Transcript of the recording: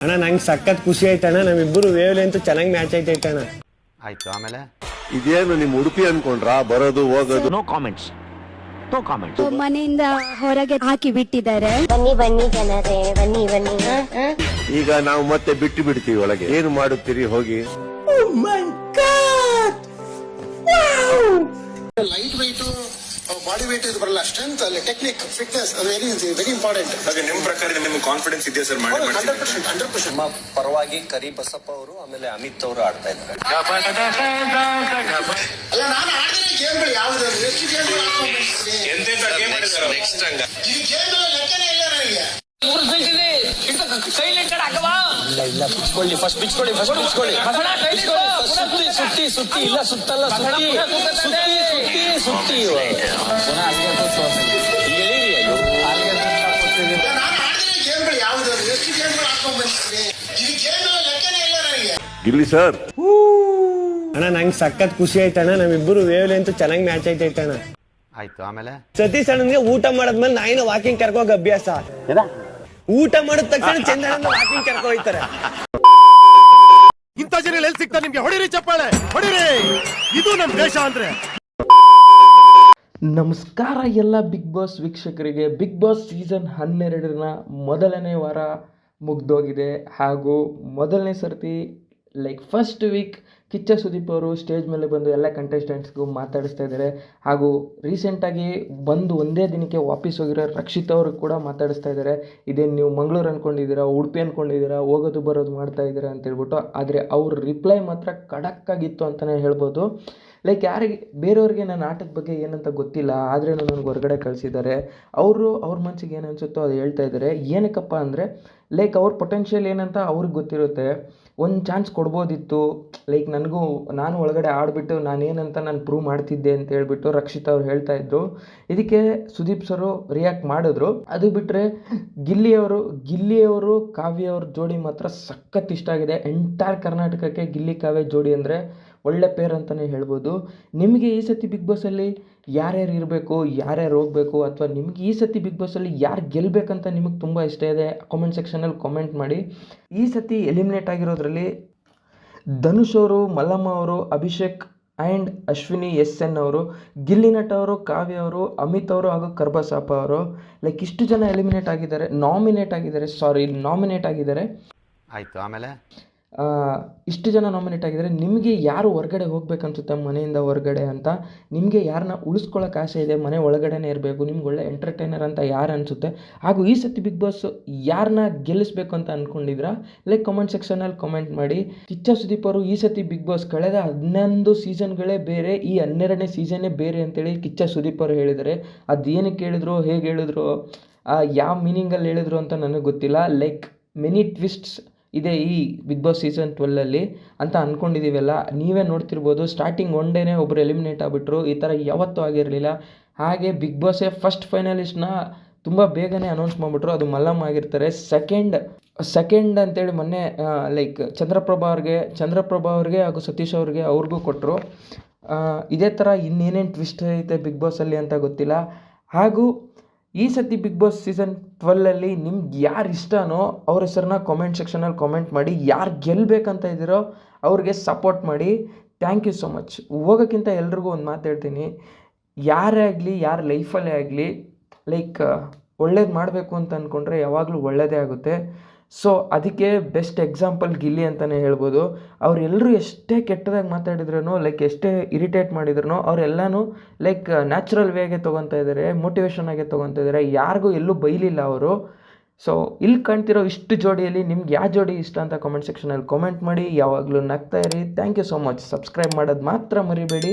ಅಣ್ಣ ನಂಗೆ ಸಖತ್ ಖುಷಿ ಆಯ್ತಣ್ಣ ನಮ್ಮಿಬ್ಬರು ವೇವ್ ಅಂತೂ ಚೆನ್ನಾಗಿ ಮ್ಯಾಚ್ ಆಯ್ತೈತಣ್ಣ ಆಯ್ತು ಆಮೇಲೆ? ಇದೇನು ನಿಮ್ ಉಡುಪಿ ಅನ್ಕೊಂಡ್ರಾ? ಬರೋದು ಹೋಗೋದು? ನೋ ಕಾಮೆಂಟ್ಸ್ ನೋ ಕಾಮೆಂಟ್ಸ್ ಮನೆಯಿಂದ ಹೊರಗೆ ಹಾಕಿ ಬಿಟ್ಟಿದ್ದಾರೆ. ಬನ್ನಿ ಬನ್ನಿ ಜನರೇ ಬನ್ನಿ ಬನ್ನಿ. ಈಗ ನಾವು ಮತ್ತೆ ಬಿಟ್ಟು ಬಿಡ್ತೀವಿ ಒಳಗೆ. ಏನು ಮಾಡುತ್ತೀರಿ ಹೋಗಿ? ಲೈಟ್ ವೈಟ್ ಬಾಡಿ ವೇಟ್ ಇದು ಬರಲ್ಲ. ಸ್ಟ್ರೆಂತ್ ಅಲ್ಲಿ ಟೆಕ್ನಿಕ್ ಫಿಟ್ನೆಸ್ ಅದು ವೆರಿ ವೆರಿ ಇಂಪಾರ್ಟೆಂಟ್ ಹಾಗೆ ನಿಮ್ಮ ಪ್ರಕಾರ ನಿಮ್ಗೆ ಕಾನ್ಫಿಡೆನ್ಸ್ ಇದೆಯಾ ಸರ್ ಮಾಡಿ ಹಂಡ್ರೆಡ್ ಪರ್ಸೆಂಟ್ ಹಂಡ್ರೆಡ್ ಪರ್ಸೆಂಟ್ ನಮ್ಮ ಪರವಾಗಿ ಕರಿ ಬಸಪ್ಪ ಅವರು ಆಮೇಲೆ ಅಮಿತ್ ಅವರು ಆಡ್ತಾ ಇದ್ದಾರೆ. ಅಲ್ಲ ನಾನು ಆಡಿದ್ರೆ ಗೇಮ್ಗಳು ಯಾವ್ದು? ಎಷ್ಟು ಗೇಮ್ಗಳು ಎಂತೆಂತ ಗೇಮ್ ಆಡಿದಾರ ನೆಕ್ಸ್ಟ್ ಹಂಗ. ಈ ಗೇಮ್ ಲೆಕ್ಕನೇ ಇಲ್ಲ ನನಗೆ. ಇಲ್ಲ ಬಿಚ್ಕೊಳ್ಳಿ ಫಸ್ಟ್ ಬಿಚ್ಕೊಳ್ಳಿ ಫಸ್ಟ್ ಬಿಚ್ಕೊಳ್ಳಿ. ಸುತ್ತಿ ಸುತ್ತಿ ಸುತ್ತಿ ಇಲ್ಲ ಸುತ್ತಲ್ಲ ಸುತ್ತಿ. ಸುತ್ತಿ ಸುತ್ತಿ ಸುತ್ತಿ ಇಲ್ಲಿ ಸರ್. ಅಣ್ಣ ನಂಗೆ ಸಖತ್ ಖುಷಿ ಆಯ್ತಣ್ಣ. ನಮ್ಮಿಬ್ಬರು ವೇವ್ಲೆ ಅಂತೂ ಚೆನ್ನಾಗಿ ಮ್ಯಾಚ್ ಆಯ್ತೈತಣ್ಣ ಆಯ್ತು ಆಮೇಲೆ? ಸತೀಶ್ ಅಣ್ಣನ್ಗೆ ಊಟ ಮಾಡದ್ಮೇಲೆ ನಾಯಿನ ವಾಕಿಂಗ್ ಕರ್ಕೋಗ ಅಭ್ಯಾಸ. ಊಟ ಮಾಡಿದ ತಕ್ಷಣ ಚಂದಣ್ಣ ವಾಕಿಂಗ್ ಕರ್ಕೊ ಹೋಯ್ತಾರೆ ಜನ ಎಲ್ಲಿ ಸಿಗ್ತಾ ನಿಮ್ಗೆ? ಹೊಡಿರಿ ಚಪ್ಪಾಳೆ, ಹೊಡಿರಿ. ಇದು ನಮ್ ದೇಶ ಅಂದ್ರೆ. ನಮಸ್ಕಾರ ಎಲ್ಲ ಬಿಗ್ ಬಾಸ್ ವೀಕ್ಷಕರಿಗೆ. ಬಿಗ್ ಬಾಸ್ ಸೀಸನ್ ಹನ್ನೆರಡರ ಮೊದಲನೇ ವಾರ ಮುಗ್ದೋಗಿದೆ. ಹಾಗೂ ಮೊದಲನೇ ಸರ್ತಿ like first week Kichcha Sudeep ಅವರು ಸ್ಟೇಜ್ ಮೇಲೆ ಬಂದು ಎಲ್ಲ ಕಂಟೆಸ್ಟೆಂಟ್ಸ್ಗೂ ಮಾತಾಡಿಸ್ತಾ ಇದ್ದಾರೆ. ಹಾಗೂ ರೀಸೆಂಟಾಗಿ ಬಂದು ಒಂದೇ ದಿನಕ್ಕೆ ವಾಪಸ್ ಹೋಗಿರೋ ರಕ್ಷಿತ್ ಅವರು ಕೂಡ ಮಾತಾಡಿಸ್ತಾ ಇದ್ದಾರೆ. ಇದೇನು ನೀವು ಮಂಗಳೂರು ಅಂದ್ಕೊಂಡಿದ್ದೀರಾ ಉಡುಪಿ ಅಂದ್ಕೊಂಡಿದ್ದೀರಾ ಹೋಗೋದು ಬರೋದು ಮಾಡ್ತಾ ಇದ್ದೀರಾ ಅಂತ ಹೇಳ್ಬಿಟ್ಟು. ಆದರೆ ಅವ್ರ ರಿಪ್ಲೈ ಮಾತ್ರ ಖಡಕ್ಕಾಗಿತ್ತು ಅಂತಲೇ ಹೇಳ್ಬೋದು. ಲೈಕ್ ಯಾರಿಗೆ, ಬೇರೆಯವ್ರಿಗೆ ನನ್ನ ಆಟದ ಬಗ್ಗೆ ಏನಂತ ಗೊತ್ತಿಲ್ಲ. ಆದರೆ ನನಗೆ ಹೊರಗಡೆ ಕಳಿಸಿದ್ದಾರೆ. ಅವರು ಅವ್ರ ಮನಸ್ಸಿಗೆ ಏನು ಅನಿಸುತ್ತೋ ಅದು ಹೇಳ್ತಾ ಇದ್ದಾರೆ. ಏನಕ್ಕಪ್ಪ ಅಂದರೆ ಲೈಕ್ ಅವ್ರ ಪೊಟೆನ್ಷಿಯಲ್ ಏನಂತ ಅವ್ರಿಗೆ ಗೊತ್ತಿರುತ್ತೆ. ಒಂದು ಚಾನ್ಸ್ ಕೊಡ್ಬೋದಿತ್ತು. ಲೈಕ್ ನನಗೂ ನಾನು ಒಳಗಡೆ ಆಡಿಬಿಟ್ಟು ನಾನೇನಂತ ನಾನು ಪ್ರೂವ್ ಮಾಡ್ತಿದ್ದೆ ಅಂತ ಹೇಳ್ಬಿಟ್ಟು ರಕ್ಷಿತ್ ಅವ್ರು ಹೇಳ್ತಾ ಇದ್ರು. ಇದಕ್ಕೆ ಸುದೀಪ್ ಸರು ರಿಯಾಕ್ಟ್ ಮಾಡಿದ್ರು. ಅದು ಬಿಟ್ಟರೆ ಗಿಲ್ಲಿಯವರು ಗಿಲ್ಲಿಯವರು ಕಾವ್ಯ ಅವ್ರ ಜೋಡಿ ಮಾತ್ರ ಸಖತ್ ಇಷ್ಟ ಆಗಿದೆ. ಎಂಟೈರ್ ಕರ್ನಾಟಕಕ್ಕೆ ಗಿಲ್ಲಿ ಕಾವ್ಯ ಜೋಡಿ ಅಂದರೆ ಒಳ್ಳೆ ಪೇರ್ ಅಂತಲೇ ಹೇಳ್ಬೋದು. ನಿಮಗೆ ಈ ಸತಿ ಬಿಗ್ ಬಾಸಲ್ಲಿ ಯಾರ್ಯಾರು ಇರಬೇಕು, ಯಾರ್ಯಾರು ಹೋಗಬೇಕು ಅಥವಾ ನಿಮ್ಗೆ ಈ ಸತಿ ಬಿಗ್ ಬಾಸಲ್ಲಿ ಯಾರು ಗೆಲ್ಲಬೇಕಂತ ನಿಮಗೆ ತುಂಬ ಇಷ್ಟ ಇದೆ ಕಾಮೆಂಟ್ ಸೆಕ್ಷನಲ್ಲಿ ಕಾಮೆಂಟ್ ಮಾಡಿ. ಈ ಸತಿ ಎಲಿಮಿನೇಟ್ ಆಗಿರೋದ್ರಲ್ಲಿ ಧನುಷ್ ಅವರು, ಮಲ್ಲಮ್ಮ ಅವರು, Abhishek and Ashwini S N ಅವರು, ಗಿಲ್ಲಿ ನಟ ಅವರು, ಕಾವ್ಯ ಅವರು, ಅಮಿತ್ ಅವರು ಹಾಗೂ ಕರ್ಬಸಾಪ ಅವರು. ಲೈಕ್ ಇಷ್ಟು ಜನ ಎಲಿಮಿನೇಟ್ ಆಗಿದ್ದಾರೆ ನಾಮಿನೇಟ್ ಆಗಿದ್ದಾರೆ ಸಾರಿ ನಾಮಿನೇಟ್ ಆಗಿದ್ದಾರೆ. ಆಯಿತು, ಆಮೇಲೆ? ಇಷ್ಟು ಜನ ನಾಮಿನೇಟ್ ಆಗಿದ್ದಾರೆ ನಿಮಗೆ ಯಾರು ಹೊರಗಡೆ ಹೋಗ್ಬೇಕನ್ಸುತ್ತೆ ಮನೆಯಿಂದ ಹೊರಗಡೆ ಅಂತ? ನಿಮಗೆ ಯಾರನ್ನ ಉಳಿಸ್ಕೊಳ್ಳೋಕೆ ಆಸೆ ಇದೆ, ಮನೆ ಒಳಗಡೆನೇ ಇರಬೇಕು, ನಿಮ್ಗೆ ಒಳ್ಳೆ ಎಂಟರ್ಟೈನರ್ ಅಂತ ಯಾರು ಅನಿಸುತ್ತೆ? ಹಾಗೂ ಈ ಸತಿ ಬಿಗ್ ಬಾಸ್ ಯಾರನ್ನ ಗೆಲ್ಲಿಸ್ಬೇಕು ಅಂತ ಅಂದ್ಕೊಂಡಿದ್ರಾ ಲೈಕ್ ಕಾಮೆಂಟ್ ಸೆಕ್ಷನಲ್ಲಿ ಕಾಮೆಂಟ್ ಮಾಡಿ. ಕಿಚ್ಚ ಸುದೀಪ್ ಅವರು ಈ ಸತಿ ಬಿಗ್ ಬಾಸ್ ಕಳೆದ ಹನ್ನೊಂದು ಸೀಸನ್ಗಳೇ ಬೇರೆ, ಈ ಹನ್ನೆರಡನೇ ಸೀಸನ್ನೇ ಬೇರೆ ಅಂತೇಳಿ ಕಿಚ್ಚ ಸುದೀಪ್ ಅವರು ಹೇಳಿದರೆ ಅದು ಏನಕ್ಕೆ ಹೇಳಿದ್ರು, ಹೇಗೆ ಹೇಳಿದ್ರು ಯಾವ ಮೀನಿಂಗಲ್ಲಿ ಹೇಳಿದ್ರು ಅಂತ ನನಗೆ ಗೊತ್ತಿಲ್ಲ. ಲೈಕ್ ಮೆನಿ ಟ್ವಿಸ್ಟ್ಸ್ ಇದೆ ಈ ಬಿಗ್ ಬಾಸ್ ಸೀಸನ್ ಟ್ವೆಲ್ಲಲ್ಲಿ ಅಂತ ಅಂದ್ಕೊಂಡಿದ್ದೀವಲ್ಲ ನೀವೇ ನೋಡ್ತಿರ್ಬೋದು ಸ್ಟಾರ್ಟಿಂಗ್ ಒನ್ ಡೇನೇ ಒಬ್ಬರು ಎಲಿಮಿನೇಟ್ ಆಗಿಬಿಟ್ರು. ಈ ಥರ ಯಾವತ್ತೂ ಆಗಿರಲಿಲ್ಲ. ಹಾಗೆ ಬಿಗ್ ಬಾಸೇ ಫಸ್ಟ್ ಫೈನಲಿಸ್ಟ್ನ ತುಂಬ ಬೇಗನೆ ಅನೌನ್ಸ್ ಮಾಡಿಬಿಟ್ರು. ಅದು ಮಲ್ಲಮ್ಮ ಆಗಿರ್ತಾರೆ. ಸೆಕೆಂಡ್ ಸೆಕೆಂಡ್ ಅಂತೇಳಿ ಮೊನ್ನೆ ಲೈಕ್ ಚಂದ್ರಪ್ರಭಾ ಅವ್ರಿಗೆ ಚಂದ್ರಪ್ರಭಾ ಅವ್ರಿಗೆ ಹಾಗೂ ಸತೀಶ್ ಅವ್ರಿಗೆ ಅವ್ರಿಗೂ ಕೊಟ್ಟರು ಇದೇ ಥರ ಇನ್ನೇನೇನು ಟ್ವಿಸ್ಟ್ ಐತೆ ಬಿಗ್ ಬಾಸಲ್ಲಿ ಅಂತ ಗೊತ್ತಿಲ್ಲ. ಹಾಗೂ ಈ ಸತಿ ಬಿಗ್ ಬಾಸ್ ಸೀಸನ್ ಟ್ವೆಲ್ಲಲ್ಲಿ ನಿಮ್ಗೆ ಯಾರು ಇಷ್ಟನೋ ಅವ್ರ ಹೆಸರನ್ನ ಕಾಮೆಂಟ್ ಸೆಕ್ಷನಲ್ಲಿ ಕಾಮೆಂಟ್ ಮಾಡಿ ಯಾರು ಗೆಲ್ಲಬೇಕಂತ ಇದ್ದೀರೋ ಅವ್ರಿಗೆ ಸಪೋರ್ಟ್ ಮಾಡಿ. ಥ್ಯಾಂಕ್ ಯು ಸೊ ಮಚ್ ಹೋಗೋಕ್ಕಿಂತ ಎಲ್ರಿಗೂ ಒಂದು ಮಾತು ಹೇಳ್ತೀನಿ. ಯಾರೇ ಆಗಲಿ, ಯಾರ ಲೈಫಲ್ಲೇ ಆಗಲಿ ಲೈಕ್ ಒಳ್ಳೇದು ಮಾಡಬೇಕು ಅಂತ ಅಂದ್ಕೊಂಡ್ರೆ ಯಾವಾಗಲೂ ಒಳ್ಳೆಯದೇ ಆಗುತ್ತೆ. ಸೊ ಅದಕ್ಕೆ ಬೆಸ್ಟ್ ಎಕ್ಸಾಂಪಲ್ ಗಿಲ್ಲಿ ಅಂತಲೇ ಹೇಳ್ಬೋದು. ಅವರೆಲ್ಲರೂ ಎಷ್ಟೇ ಕೆಟ್ಟದಾಗಿ ಮಾತಾಡಿದ್ರೂ ಲೈಕ್ ಎಷ್ಟೇ ಇರಿಟೇಟ್ ಮಾಡಿದ್ರು ಅವರೆಲ್ಲನೂ ಲೈಕ್ ನ್ಯಾಚುರಲ್ ವೇಗೆ ತೊಗೊತಾ ಇದ್ದಾರೆ ಮೋಟಿವೇಶನ್ ಆಗಿ ತೊಗೊತಾ ಇದ್ದಾರೆ ಯಾರಿಗೂ ಎಲ್ಲೂ ಬೈಲಿಲ್ಲ ಅವರು. ಸೊ ಇಲ್ಲಿ ಕಾಣ್ತಿರೋ ಇಷ್ಟು ಜೋಡಿಯಲ್ಲಿ ನಿಮ್ಗೆ ಯಾವ ಜೋಡಿ ಇಷ್ಟ ಅಂತ ಕಾಮೆಂಟ್ ಸೆಕ್ಷನಲ್ಲಿ ಕಾಮೆಂಟ್ ಮಾಡಿ, ಯಾವಾಗಲೂ ನಗ್ತಾ ಇರಿ. Thank you so much subscribe ಮಾಡೋದು ಮಾತ್ರ ಮರಿಬೇಡಿ.